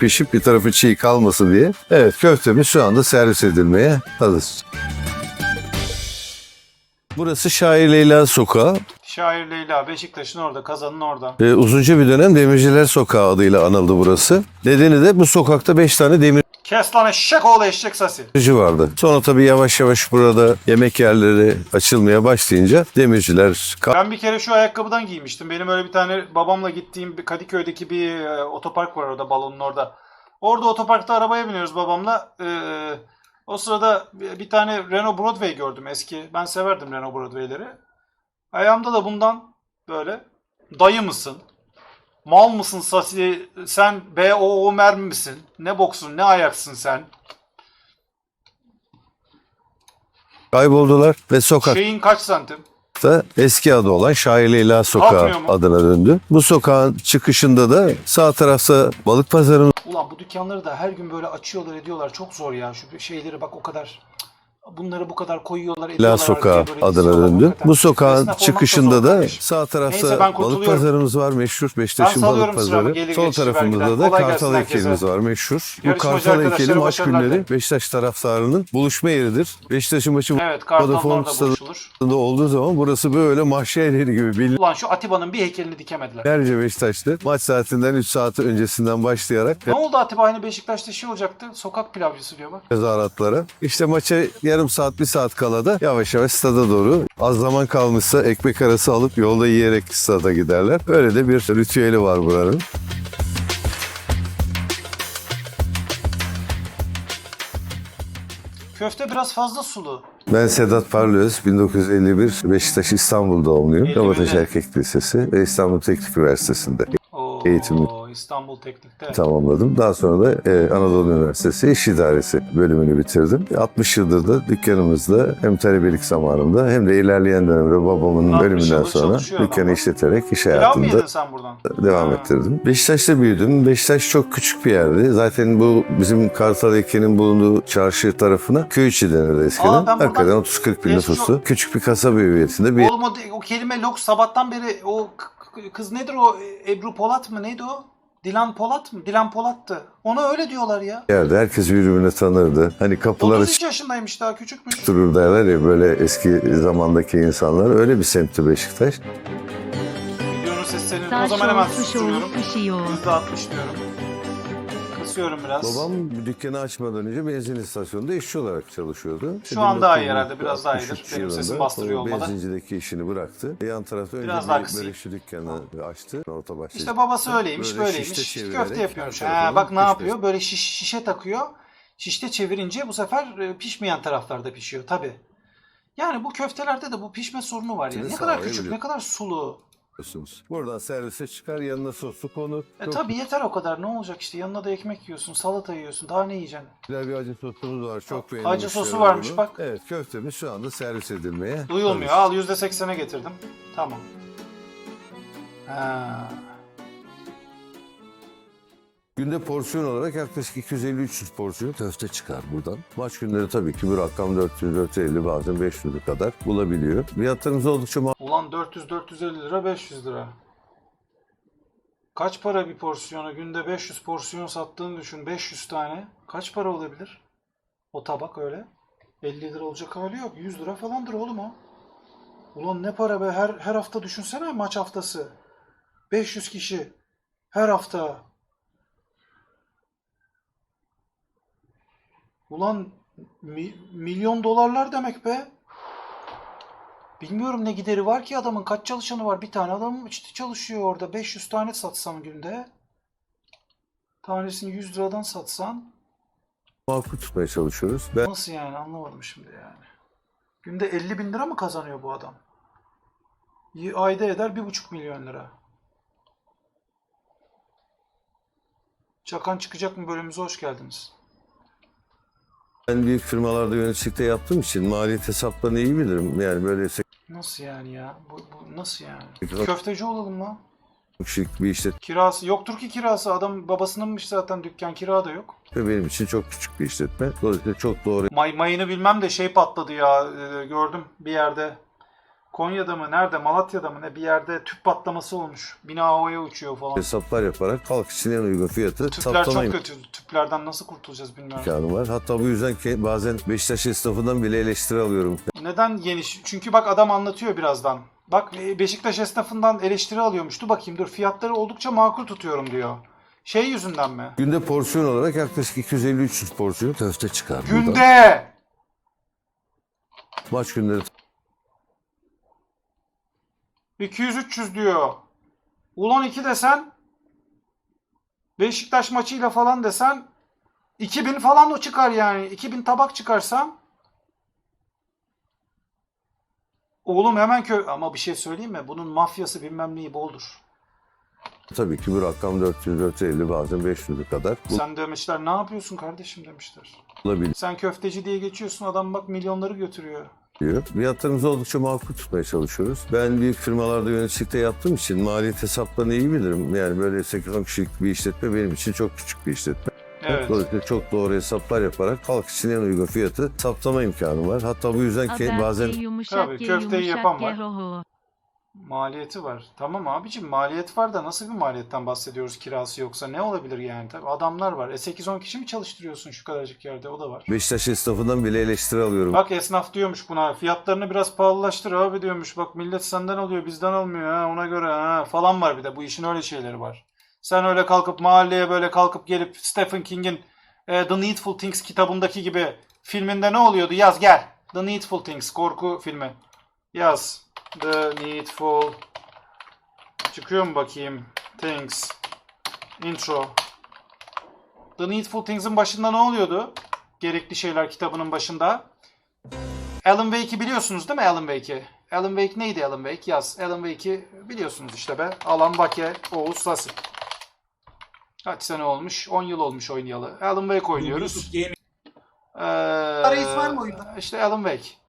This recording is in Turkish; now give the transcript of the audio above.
pişip bir tarafı çiğ kalmasın diye. Evet köftemiz şu anda servis edilmeye hazır. Burası Şair Leyla Sokağı. Şair Leyla Beşiktaş'ın orada, kazanın orada. Ee, uzunca bir dönem Demirciler Sokağı adıyla anıldı burası. Nedeni de bu sokakta 5 tane demirci Kes lan eşek oğlu eşek sasi. vardı. Sonra tabii yavaş yavaş burada yemek yerleri açılmaya başlayınca demirciler Ben bir kere şu ayakkabıdan giymiştim. Benim öyle bir tane babamla gittiğim bir Kadıköy'deki bir e, otopark var orada balonun orada. Orada otoparkta arabaya biniyoruz babamla. Ee, o sırada bir bir tane Renault Broadway gördüm eski. Ben severdim Renault Broadway'leri. Ayağımda da bundan böyle dayı mısın? Mal mısın Sasi? Sen BOO mermi misin? Ne boksun? Ne ayaksın sen? kayboldular ve sokakta Şeyin kaç santim? eski adı olan Şair Leyla Sokağı Kalkmıyor mu? adına döndü. Bu sokağın çıkışında da sağ tarafta balık pazarımız Ulan bu dükkanları da her gün böyle açıyorlar ediyorlar. Çok zor ya şu şeyleri bak o kadar. Bunları bu kadar koyuyorlar. La Sokağı adına döndü. Bu sokağın Esnaf çıkışında da kardeşim. sağ tarafta Neyse, ben balık kurtuluyorum. pazarımız var meşhur. Beşiktaş'ın Ben balık salıyorum sıramı, pazarı. gelir Sol geçici tarafımızda da Kolay Kartal herkese. heykelimiz var meşhur. Bu Kartal heykeli maç başarılar günleri dilerim. Beşiktaş taraftarının buluşma yeridir. Beşiktaş'ın maçı Evet Vodafone da stadında buluşulur. olduğu zaman burası böyle mahşer yeri gibi Ulan şu Atiba'nın bir heykelini dikemediler. binlerce Beşiktaşlı maç saatinden 3 saat öncesinden başlayarak Ne oldu Atiba aynı Beşiktaş'ta şey olacaktı. Sokak pilavcısı diyor bak. tezahüratlara. İşte maça yarım saat, bir saat kala da yavaş yavaş stada doğru az zaman kalmışsa ekmek arası alıp yolda yiyerek stada giderler. Öyle de bir ritüeli var buranın. Köfte biraz fazla sulu. Ben Sedat Parlöz, 1951 Beşiktaş İstanbul doğumluyum. 51'de. Kabataş Erkek Lisesi ve İstanbul Teknik Üniversitesi'nde Eğitimi. İstanbul Teknik'te. tamamladım. Daha sonra da e, Anadolu Üniversitesi İş İdaresi bölümünü bitirdim. 60 yıldır da dükkanımızda hem talebelik zamanında hem de ilerleyen dönemde babamın 60 bölümünden sonra dükkanı işleterek iş Pilav sen buradan? devam Ha. ettirdim. Beşiktaş'ta büyüdüm. Beşiktaş çok küçük bir yerdi. Zaten bu bizim Kartal Eke'nin bulunduğu çarşı tarafına köy içi denirdi eskiden. Aa, Hakikaten 30-40 bin nüfuslu. Küçük bir kasaba hüviyetinde bir Oğlum o, kelime lok sabahtan beri o kız nedir o Ebru Polat mı neydi o? Dilan Polat mı? Dilan Polat'tı. Ona öyle diyorlar ya. yerde. Herkes birbirine tanırdı. Hani kapılar 33 yaşındaymış daha küçükmüş. durur derler ya böyle eski zamandaki insanlar. Öyle bir semtti Beşiktaş. Videonun sesi senin. O zaman hemen şov, susturuyorum. ışıyor. %60 diyorum. Kısıyorum biraz. Babam dükkanı açmadan önce benzin istasyonunda işçi olarak çalışıyordu. Şu an daha iyi herhalde, biraz daha 1963 iyidir. Benim yılında sesim bastırıyor olmadan. Benzincideki işini bıraktı. Yan tarafta önce Biraz bir börekçi dükkanı açtı. Orta bahçe. İşte babası öyleymiş, Böyle böyleymiş. Köfte yapıyormuş. Ha, bak ne yapıyor? Böyle şiş, şişe takıyor. Şişte çevirince bu sefer e, pişmeyen taraflarda pişiyor tabi. Yani bu köftelerde de bu pişme sorunu var ya. Şimdi Ne kadar küçük, ne kadar sulu. Yapıyorsunuz. Buradan servise çıkar yanına soslu konur. E Çok tabi yeter o kadar. Ne olacak işte? Yanına da ekmek yiyorsun, salata yiyorsun. Daha ne yiyeceksin? güzel bir acı sosumuz var. Çok Acı beğendim. sosu varmış bak. Evet köftemiz şu anda servis edilmeye. Duyulmuyor. hazır. Al %80'e getirdim. Tamam. Ha. Günde porsiyon olarak yaklaşık 250-300 porsiyon köfte çıkar buradan. Maç günleri tabii ki bu rakam 400-450 bazen 500'e kadar bulabiliyor. Fiyatlarımız oldukça Ulan 400-450 lira 500 lira. Kaç para bir porsiyona? Günde 500 porsiyon sattığını düşün. 500 tane. Kaç para olabilir? O tabak öyle. 50 lira olacak hali yok. 100 lira falandır oğlum o. Ulan ne para be. Her, her hafta düşünsene maç haftası. 500 kişi. Her hafta. Ulan mi- milyon dolarlar demek be. Bilmiyorum ne gideri var ki adamın. Kaç çalışanı var? Bir tane adam işte çalışıyor orada. 500 tane satsan günde. Tanesini 100 liradan satsan. makul tutmaya çalışıyoruz. Ben Nasıl yani anlamadım şimdi yani. Günde 50 bin lira mı kazanıyor bu adam? Ayda eder 1,5 milyon lira. Çakan çıkacak mı bölümümüze hoş geldiniz. Ben büyük firmalarda yöneticilikte yaptığım için maliyet hesaplarını iyi bilirim. Yani böyle Nasıl yani ya? Bu, bu nasıl yani? Köfteci olalım lan. küçük bir işletme Kirası yoktur ki kirası. Adam babasınınmış zaten dükkan kira da yok. benim için çok küçük bir işletme. Dolayısıyla çok doğru May mayını bilmem de şey patladı ya e, gördüm bir yerde. Konya'da mı nerede Malatya'da mı ne bir yerde tüp patlaması olmuş. Bina havaya uçuyor falan. hesaplar yaparak halk için en uygun fiyatı Tüpler saptama çok kötü. Tüplerden nasıl kurtulacağız bilmiyorum. imkanı var. Hatta bu yüzden ki bazen Beşiktaş esnafından bile eleştiri alıyorum. Neden geniş? Çünkü bak adam anlatıyor birazdan. Bak e, Beşiktaş esnafından eleştiri alıyormuş. Dur bakayım dur fiyatları oldukça makul tutuyorum diyor. Şey yüzünden mi? Günde porsiyon olarak yaklaşık 250-300 porsiyon köfte çıkar. Günde! Maç günleri 200-300 diyor. Ulan 2 desen Beşiktaş maçıyla falan desen 2000 falan o çıkar yani. 2000 tabak çıkarsam Oğlum hemen kö... Ama bir şey söyleyeyim mi? Bunun mafyası bilmem neyi boldur. tabii ki bu rakam 400-450 bazen 500'e kadar Sen demişler ne yapıyorsun kardeşim demişler. bulabiliyor. Sen köfteci diye geçiyorsun adam bak milyonları götürüyor. Fiyatlarımızı oldukça makul tutmaya çalışıyoruz. Ben büyük firmalarda yöneticilikte yaptığım için maliyet hesaplarını iyi bilirim. Yani böyle 8-10 kişilik bir işletme benim için çok küçük bir işletme. Evet. Dolayısıyla çok doğru hesaplar yaparak halk için en uygun fiyatı saptama imkanı var. Hatta bu yüzden ki bazen Tabii, köfteyi yapan var. Maliyeti var. Tamam abicim maliyet var da nasıl bir maliyetten bahsediyoruz kirası yoksa ne olabilir yani? Tabii adamlar var. E 8-10 kişi mi çalıştırıyorsun şu kadarcık yerde o da var. Beşiktaş esnafından bile eleştiri alıyorum. Bak esnaf diyormuş buna fiyatlarını biraz pahalılaştır abi diyormuş. Bak millet senden alıyor bizden almıyor ha ona göre ha falan var bir de bu işin öyle şeyleri var. Sen öyle kalkıp mahalleye böyle kalkıp gelip Stephen King'in e, The Needful Things kitabındaki gibi filminde ne oluyordu? Yaz gel. The Needful Things korku filmi. Yaz. The Needful Çıkıyor mu bakayım? Things. Intro. The Needful Things'in başında ne oluyordu? Gerekli şeyler kitabının başında. Alan Wake'i biliyorsunuz değil mi Alan Wake'i? Alan Wake neydi Alan Wake? Yaz. Alan Wake'i biliyorsunuz işte be. Alan Bake, Oğuz Sasi. Kaç sene olmuş? 10 yıl olmuş oynayalı. Alan Wake oynuyoruz. Ee, Reis var mı oyunda? İşte Alan Wake.